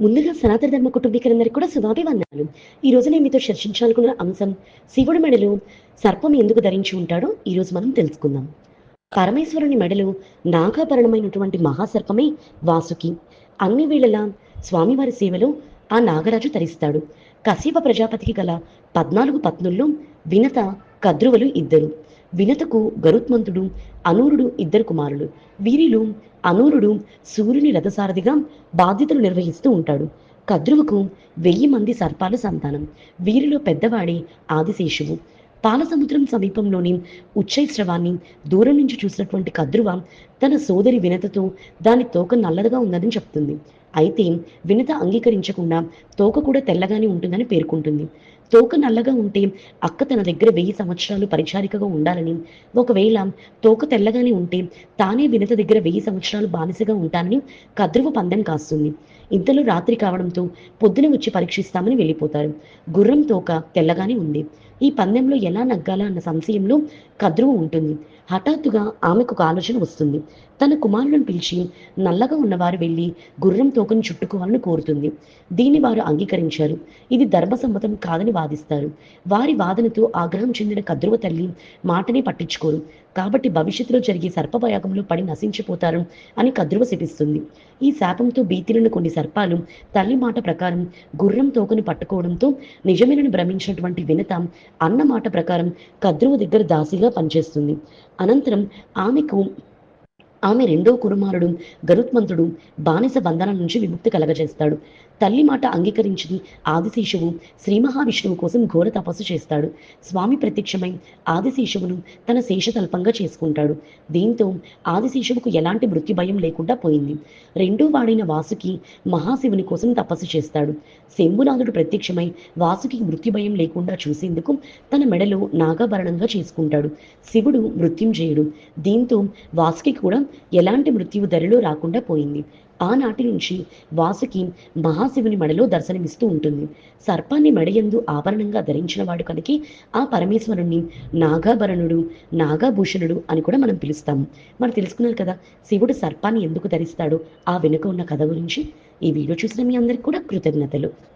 ముందుగా సనాతన ధర్మ కుటుంబీకులందరికీ కూడా శుభాభివందనాలు. ఈ రోజు నేను మీతో చర్చించాలనుకున్న అంశం శివుడి మెడలో సర్పం ఎందుకు ధరించి ఉంటాడో ఈ రోజు మనం తెలుసుకుందాం. పరమేశ్వరుని మెడలో నాగాభరణమైనటువంటి మహాసర్పమే వాసుకి. అన్ని వేళలా స్వామివారి సేవలో ఆ నాగరాజు తరిస్తాడు. కశ్యప ప్రజాపతికి గల పద్నాలుగు పత్నుల్లో వినత కద్రువలు ఇద్దరు. వినతకు గరుత్మంతుడు అనూరుడు ఇద్దరు కుమారులు. వీరిలో అనూరుడు సూర్యుని రథసారథిగా బాధ్యతలు నిర్వహిస్తూ ఉంటాడు. కద్రువుకు వెయ్యి మంది సర్పాల సంతానం. వీరిలో పెద్దవాడే ఆదిశేషువు. పాలసముద్రం సమీపంలోని ఉచ్చైశ్రవాన్ని దూరం నుంచి చూసినటువంటి కద్రువ తన సోదరి వినతతో దాని తోక నల్లగా ఉన్నదని చెప్తుంది. అయితే వినత అంగీకరించకుండా తోక కూడా తెల్లగానే ఉంటుందని పేర్కొంటుంది. తోక నల్లగా ఉంటే అక్క తన దగ్గర వెయ్యి సంవత్సరాలు పరిచారికగా ఉండాలని ఒకవేళ తోక తెల్లగానే ఉంటే తానే వినత దగ్గర వెయ్యి సంవత్సరాలు బానిసగా ఉంటానని కద్రువ పందెం కాస్తుంది. ఇంతలో రాత్రి కావడంతో పొద్దున వచ్చి పరీక్షిస్తామని వెళ్ళిపోతారు. గుర్రం తోక తెల్లగానే ఉంది. ఈ పందెంలో ఎలా నగ్గాలా అన్న సంశయంలో కద్రువ ఉంటుంది. హఠాత్తుగా ఆమెకు ఒక ఆలోచన వస్తుంది. తన కుమారులను పిలిచి నల్లగా ఉన్నవారు వెళ్ళి గుర్రం తోకను చుట్టుకోవాలని కోరుతుంది. దీన్ని వారు అంగీకరించారు. ఇది ధర్మసమ్మతం కాదని వాదిస్తారు. వారి వాదనతో ఆగ్రహం చెందిన కద్రువ తల్లి మాటనే పట్టించుకోరు. కాబట్టి భవిష్యత్తులో జరిగే సర్పవయాగంలో పడి నశించిపోతారు అని కద్రువ శపిస్తుంది. ఈ శాపంతో భీతిలను కొన్ని సర్పాలు తల్లి మాట ప్రకారం గుర్రం తోకను పట్టుకోవడంతో నిజమేనని భ్రమించినటువంటి వినత అన్న మాట ప్రకారం కద్రువ దగ్గర దాసిగా పనిచేస్తుంది. అనంతరం ఆమెకు ఆమె రెండో కుమారుడు గరుత్మంతుడు బానిస బంధనం నుంచి విముక్తి కలగజేస్తాడు. తల్లి మాట అంగీకరించి ఆదిశేషువు శ్రీ మహావిష్ణువు కోసం ఘోర తపస్సు చేస్తాడు. స్వామి ప్రత్యక్షమై ఆదిశేషువును తన శేషతల్పంగా చేసుకుంటాడు. దీంతో ఆదిశేషువుకు ఎలాంటి మృత్యు భయం లేకుండా పోయింది. రెండో వాడైన వాసుకి మహాశివుని కోసం తపస్సు చేస్తాడు. శంభునాథుడు ప్రత్యక్షమై వాసుకి మృత్యు భయం లేకుండా చూసేందుకు తన మెడలో నాగాభరణంగా చేసుకుంటాడు. శివుడు మృత్యుంజయుడు. దీంతో వాసుకి కూడా ఎలాంటి మృత్యువు ధరలో రాకుండా పోయింది. ఆనాటి నుంచి వాసుకి మహాశివుని మడలో దర్శనమిస్తూ ఉంటుంది. సర్పాన్ని మడయందు ఆభరణంగా ధరించిన వాడు కనుక ఆ పరమేశ్వరుణ్ణి నాగాభరణుడు నాగాభూషణుడు అని కూడా మనం పిలుస్తాము మనం తెలుసుకున్నారు కదా శివుడు సర్పాన్ని ఎందుకు ధరిస్తాడు ఆ వెనుక ఉన్న కథ గురించి ఈ వీడియో చూసిన మీ అందరికి కూడా కృతజ్ఞతలు.